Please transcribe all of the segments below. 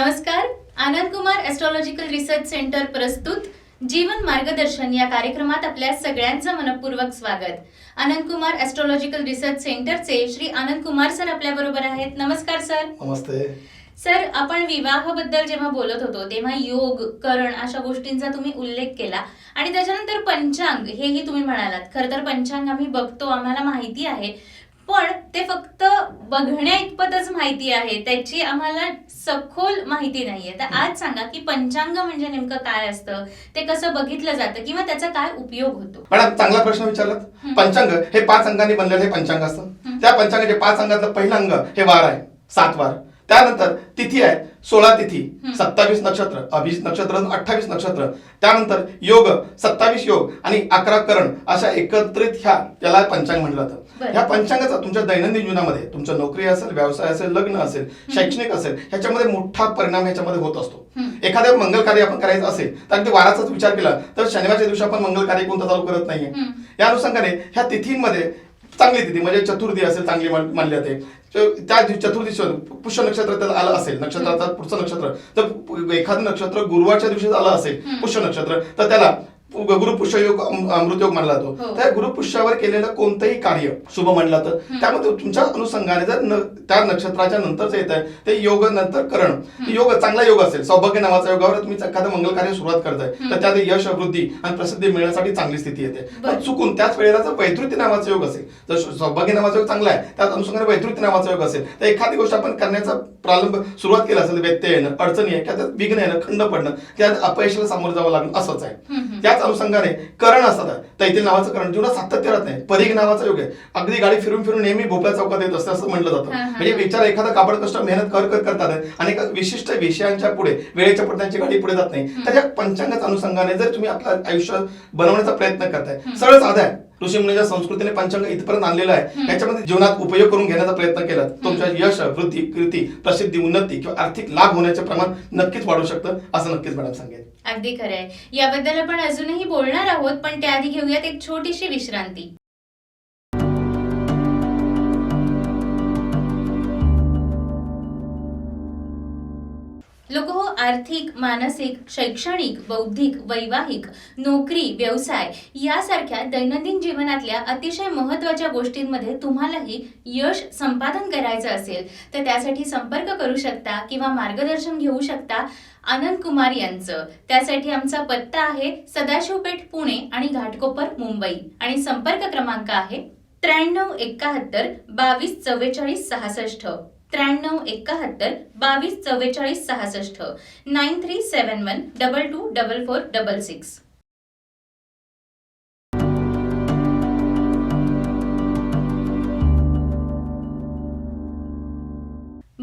नमस्कार. Anand Kumar astrological research centre प्रस्तुत. जीवन मार्गदर्शन या कार्यक्रमात आपल्या सगळ्यांचं मनपूर्वक स्वागत. आनंद कुमार एस्ट्रॉलॉजिकल रिसर्च सेंटरचे श्री आनंद कुमार सर आपल्या बरोबर आहेत. नमस्कार सर. नमस्ते. सर आपण विवाहाबद्दल जेव्हा बोलत होतो तेव्हा योग करण अशा गोष्टींचा तुम्ही उल्लेख केला. आणि त्याच्यानंतर पंचांग हेही तुम्ही म्हणालात. खरं तर पंचांग आम्ही बघतो आम्हाला माहिती आहे. पण ते फक्त बघण्या इतपतच माहिती आहे. त्याची आम्हाला सखोल माहिती नाहीये. तर आज सांगा की पंचांग म्हणजे नेमकं काय असतं? ते कसं बघितलं जातं किंवा त्याचा काय उपयोग होतो? मॅडम चांगला प्रश्न विचारलात. हं. पंचांग हे पाच अंगांनी बनलेलं हे पंचांग असतं. त्या पंचांगाचे पाच अंगातलं पहिलं अंग हे वार आहे. सात वार. त्यानंतर तिथी आहे सोळा तिथी. सत्तावीस नक्षत्र अभिजित नक्षत्र अठ्ठावीस नक्षत्र त्यानंतर योग सत्तावीस योग आणि अकरा करण अशा एकत्रित ह्या याला पंचांग म्हटलं. जातं ह्या पंचांगाचा तुमच्या दैनंदिन जीवनामध्ये तुमचं नोकरी असेल व्यवसाय असेल लग्न असेल शैक्षणिक असेल ह्याच्यामध्ये मोठा परिणाम ह्याच्यामध्ये होत असतो. एखाद्या मंगल कार्य आपण करायचं असेल तर अगदी वाराचाच विचार केला तर शनिवारच्या दिवशी आपण मंगल कार्य कोणतं चालू करत नाहीये. या अनुषंगाने ह्या तिथींमध्ये चांगली तिथी म्हणजे चतुर्थी असेल चांगली मान- मानली जाते त्या चतुर्थी पुष्य नक्षत्र त्याला आलं असेल नक्षत्राचा पुढचं नक्षत्र तर एखादं नक्षत्र गुरुवारच्या दिवशी आलं असेल. पुष्य नक्षत्र तर त्याला पु- गुरुपुष्य योग अम- अमृत योग मानला हो. जातो त्या गुरुपुष्यावर केलेलं कोणतंही कार्य शुभ मानलं जातं हं. त्यामध्ये तुमच्या अनुषंगाने जर त्या नक्षत्राच्या नंतरच येत आहे ते योग नंतर करण हं. योग चांगला योग असेल सौभाग्य नावाचा योगावर तुम्ही एखादं मंगल कार्य सुरुवात करताय हं. तर त्यात यश वृद्धी आणि प्रसिद्धी मिळण्यासाठी चांगली स्थिती येते. पण चुकून त्याच वेळेला जर वैद्युती नावाचा योग असेल जर सौभाग्य नावाचा योग चांगला आहे त्याच अनुषंगाने वैद्युती नावाचा योग असेल तर एखादी गोष्ट आपण करण्याचा प्रारंभ सुरुवात केला असेल व्यत्यय येणं अडचणी आहे त्यात विघ्न येणं खंड पडणं त्यात अपयशाला सामोरं जावं लागणं असंच आहे हं, हं. त्याच अनुषंगाने करण असतात. तैतील नावाचं करण जीवनात सातत्य राहत नाही. परीघ नावाचा योग आहे. अगदी गाडी फिरून फिरून नेहमी भोपळ्या चौकात येत असते असं म्हटलं जातं. म्हणजे. विचार एखादा कापड कष्ट मेहनत कर कर करतात. आणि विशिष्ट विषयांच्या पुढे वेळेच्या पुढे त्यांची गाडी पुढे जात नाही. हं. तर या पंचांगाच्या अनुषंगाने जर तुम्ही आपलं आयुष्य बनवण्याचा प्रयत्न करताय. सरळ साधा आहे. ऋषीमुनीच्या संस्कृतीने पंचांग इथपर्यंत आणलेलं आहे. हं. याच्यामध्ये जीवनात उपयोग करून घेण्याचा प्रयत्न केला. तुमच्या यश वृद्धी कीर्ती प्रसिद्धी उन्नती किंवा आर्थिक लाभ होण्याचे प्रमाण नक्कीच वाढू शकतं असं नक्कीच मॅडम सांगेल अगदी खरंय याबद्दल आपण अजूनही बोलणार आहोत पण त्याआधी घेऊयात एक छोटीशी विश्रांती. लोक हो आर्थिक मानसिक शैक्षणिक बौद्धिक वैवाहिक नोकरी व्यवसाय यासारख्या दैनंदिन जीवनातल्या अतिशय महत्त्वाच्या गोष्टींमध्ये तुम्हालाही यश संपादन करायचं असेल तर त्यासाठी संपर्क करू शकता किंवा मार्गदर्शन घेऊ शकता आनंद कुमार यांचं. त्यासाठी आमचा पत्ता आहे सदाशिवपेठ पुणे आणि घाटकोपर मुंबई. आणि संपर्क क्रमांक आहे त्र्याण्णव एकाहत्तर बावीस चव्वेचाळीस सहासष्ट. त्र्याण्णव एकाहत्तर बावीस चव्वेचाळीस सहासष्ट. Nine three seven one double two double four double six.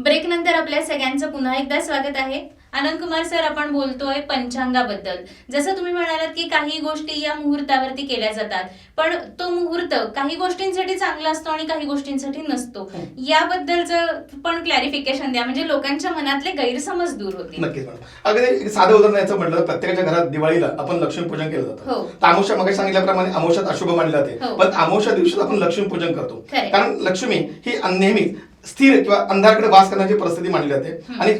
Break नंतर आपल्या सगळ्यांचं पुन्हा एकदा स्वागत आहे आनंद कुमार सर आपण बोलतोय पंचांगाबद्दल जसं तुम्ही म्हणालात की काही गोष्टी या मुहूर्तावरती केल्या जातात पण तो मुहूर्त काही गोष्टींसाठी चांगला असतो आणि काही गोष्टींसाठी नसतो हो. याबद्दलचं पण क्लॅरिफिकेशन द्या म्हणजे लोकांच्या मनातले गैरसमज दूर होतील नक्कीच मॅडम अगदी एक साधं उदाहरण द्यायचं म्हटलं प्रत्येकाच्या घरात दिवाळीला आपण लक्ष्मीपूजन केलं जातं हो. तर अमावस्या मग सांगितल्याप्रमाणे अमावस्यात अशुभ मानले जाते हो. पण अमावस्या दिवशीच आपण लक्ष्मीपूजन करतो. कारण लक्ष्मी ही नेहमी स्थिर किंवा अंधारकडे वास करण्याची परिस्थिती मानली जाते. आणि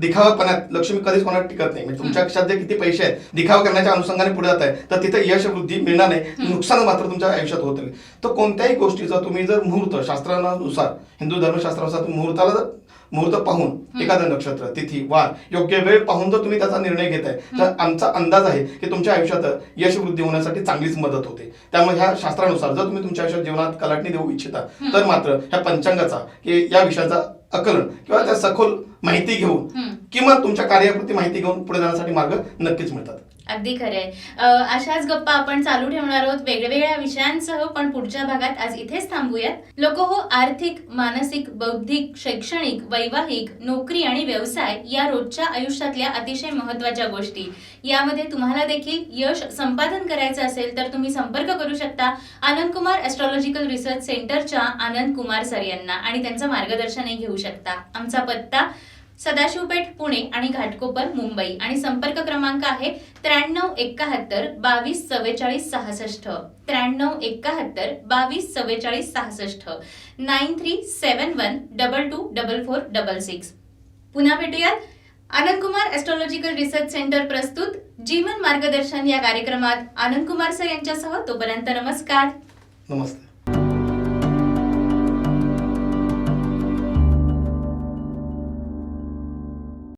दिखावापणात लक्ष्मी कधीच कोणाला टिकत नाही. म्हणजे तुमच्या खिशात जे किती पैसे आहेत दिखावा करण्याच्या अनुषंगाने पुढे जात आहे तर तिथे यश वृद्धी मिळणार नाही. नुकसान मात्र तुमच्या आयुष्यात होत राहील तर कोणत्याही गोष्टीचा तुम्ही जर मुहूर्त शास्त्रानुसार हिंदू धर्मशास्त्रानुसार मुहूर्ताला मुहूर्त पाहून. एखादं नक्षत्र तिथी वार योग्य वेळ पाहून जर तुम्ही त्याचा निर्णय घेताय तर आमचा अंदाज आहे की तुमच्या आयुष्यात यश वृद्धी होण्यासाठी चांगलीच मदत होते त्यामुळे ह्या शास्त्रानुसार जर तुम्ही तुमच्या आयुष्यात जीवनात कलाटणी देऊ इच्छिता. तर मात्र ह्या पंचांगाचा की या विषयाचा आकलन किंवा त्या सखोल माहिती घेऊन. किंवा तुमच्या कार्याप्रती माहिती घेऊन पुढे जाण्यासाठी मार्ग नक्कीच मिळतात अगदी खरंय. अशाच गप्पा आपण चालू ठेवणार आहोत. वेगवेगळ्या विषयांसह पण पुढच्या भागात आज इथेच थांबूयात. लोक हो आर्थिक मानसिक बौद्धिक शैक्षणिक वैवाहिक नोकरी आणि व्यवसाय या रोजच्या आयुष्यातल्या अतिशय महत्त्वाच्या गोष्टी. यामध्ये तुम्हाला देखील यश संपादन करायचं असेल तर तुम्ही संपर्क करू शकता आनंद कुमार एस्ट्रॉलॉजिकल रिसर्च सेंटरच्या आनंद कुमार सर यांना आणि त्यांचं मार्गदर्शनही घेऊ शकता. आमचा पत्ता सदाशिवपेठ पुणे आणि घाटकोपर मुंबई. आणि संपर्क क्रमांक आहे त्र्याण्णव एकाहत्तर बावीस चव्वेचाळीस सहासष्ट. त्र्याण्णव एकाहत्तर बावीस चव्वेचाळीस सहासष्ट. Nine three seven one double two double four double six. पुन्हा भेटूयात. Anand Kumar astrological research centre प्रस्तुत. जीवन मार्गदर्शन या कार्यक्रमात आनंद कुमार सर यांच्यासह तोपर्यंत नमस्कार. नमस्ते.